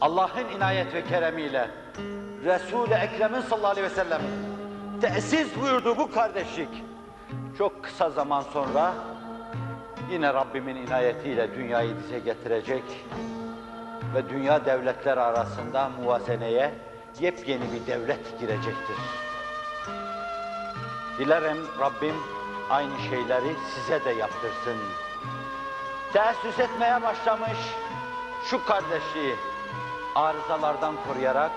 Allah'ın inayet ve keremiyle Resul-i Ekrem'in sallallahu aleyhi ve sellem tesis buyurduğu bu kardeşlik çok kısa zaman sonra yine Rabbimin inayetiyle dünyayı dize getirecek ve dünya devletleri arasında muvazeneye yepyeni bir devlet girecektir. Dilerim Rabbim aynı şeyleri size de yaptırsın. Teessüs etmeye başlamış şu kardeşliği arızalardan koruyarak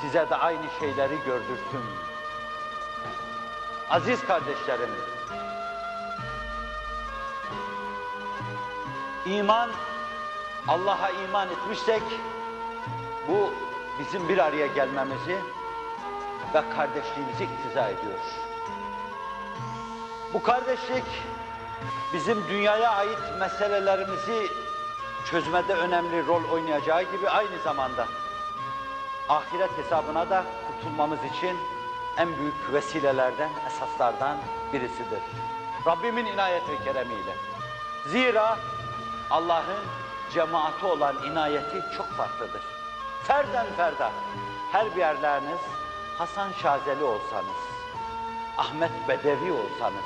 size de aynı şeyleri gördürsün. Aziz kardeşlerim, iman, Allah'a iman etmişsek, bu bizim bir araya gelmemizi ve kardeşliğimizi iktiza ediyor. Bu kardeşlik, bizim dünyaya ait meselelerimizi çözmede önemli rol oynayacağı gibi aynı zamanda ahiret hesabına da kurtulmamız için en büyük vesilelerden, esaslardan birisidir. Rabbimin inayet ve keremiyle. Zira Allah'ın cemaati olan inayeti çok farklıdır. Ferden ferda, her bir yerleriniz Hasan Şazeli olsanız, Ahmet Bedevi olsanız,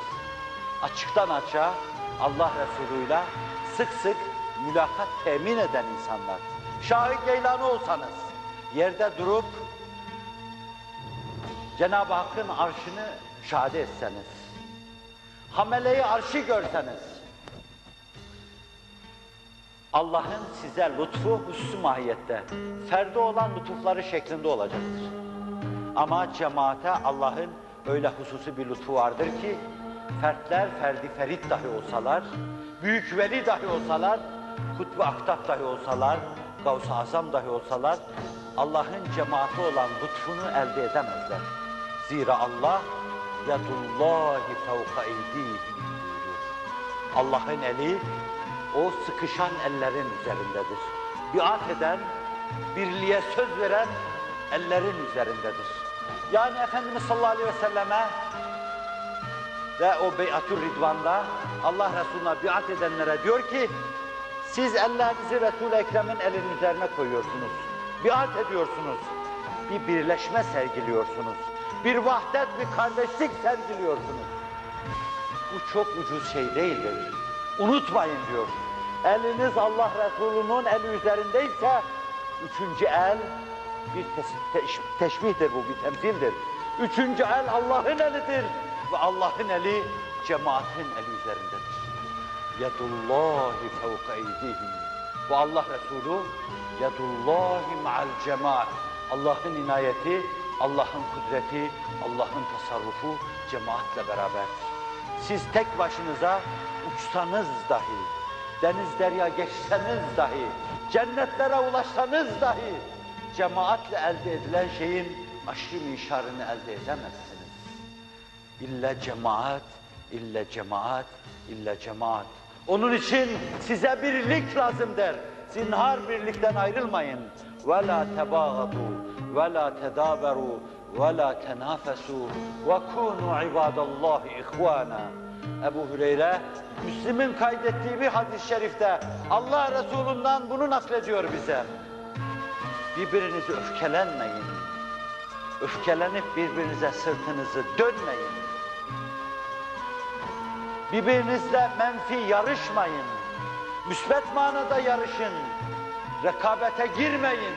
açıktan açığa Allah Resulü'yle sık sık mülakat temin eden insanlar, Şahit Geylani olsanız, yerde durup Cenab-ı Hakk'ın arşını şahade etseniz, hameleyi arşı görseniz, Allah'ın size lütfu hususi mahiyette, ferde olan lütufları şeklinde olacaktır. Ama cemaate Allah'ın öyle hususi bir lütfu vardır ki, fertler ferdi ferit dahi olsalar, büyük veli dahi olsalar, kutbu aktap dahi olsalar, Gavs-ı Azam dahi olsalar, Allah'ın cemaati olan lütfunu elde edemezler. Zira Allah, yadullahi fevka eydihim. Allah'ın eli, o sıkışan ellerin üzerindedir. Biat eden, birliğe söz veren ellerin üzerindedir. Yani Efendimiz sallallahu aleyhi ve selleme ve o beyatü ridvanda Allah Resulü'ne biat edenlere diyor ki siz ellerinizi Resul-i Ekrem'in elinin üzerine koyuyorsunuz. Biat ediyorsunuz. Bir birleşme sergiliyorsunuz. Bir vahdet, bir kardeşlik sergiliyorsunuz. Bu çok ucuz şey değildir. Unutmayın diyor. Eliniz Allah Resulü'nün eli üzerindeyse üçüncü el bir teş- teşbihtir bu, bir temsildir. Üçüncü el Allah'ın elidir ve Allah'ın eli cemaatin eli üzerindedir. Yedullahi fevka eydihim. Bu Allah Resulü yedullahi ma'al cemaat. Allah'ın inayeti, Allah'ın kudreti, Allah'ın tasarrufu cemaatle beraber. Siz tek başınıza uçsanız dahi, deniz derya geçseniz dahi, cennetlere ulaşsanız dahi, cemaatle elde edilen şeyin aşırı mişarını elde edemezsiniz. İlla cemaat, illa cemaat, illa cemaat. Onun için size birlik lazım der. Zinhar birlikten ayrılmayın. Ve la tebâgadu, ve la tedâberu, ve la tenâfesû, ve kûnû ibâdallâhi ihvâna. Ebu Hüreyre, Müslim'in kaydettiği bir hadis-i şerifte Allah Resulü'nden bunu naklediyor bize. Birbirinizi öfkelenmeyin. Öfkelenip birbirinize sırtınızı dönmeyin. Birbirinizle menfi yarışmayın. Müsbet manada yarışın. Rekabete girmeyin.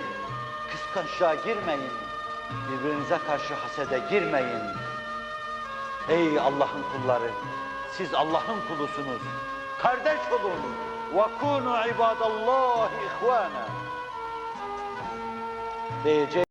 Kıskançlığa girmeyin. Birbirinize karşı hasede girmeyin. Ey Allah'ın kulları! Siz Allah'ın kulusunuz. Kardeş olun. وَكُونُوا عِبَادَ اللّٰهِ اِخْوَانًا Diyecek.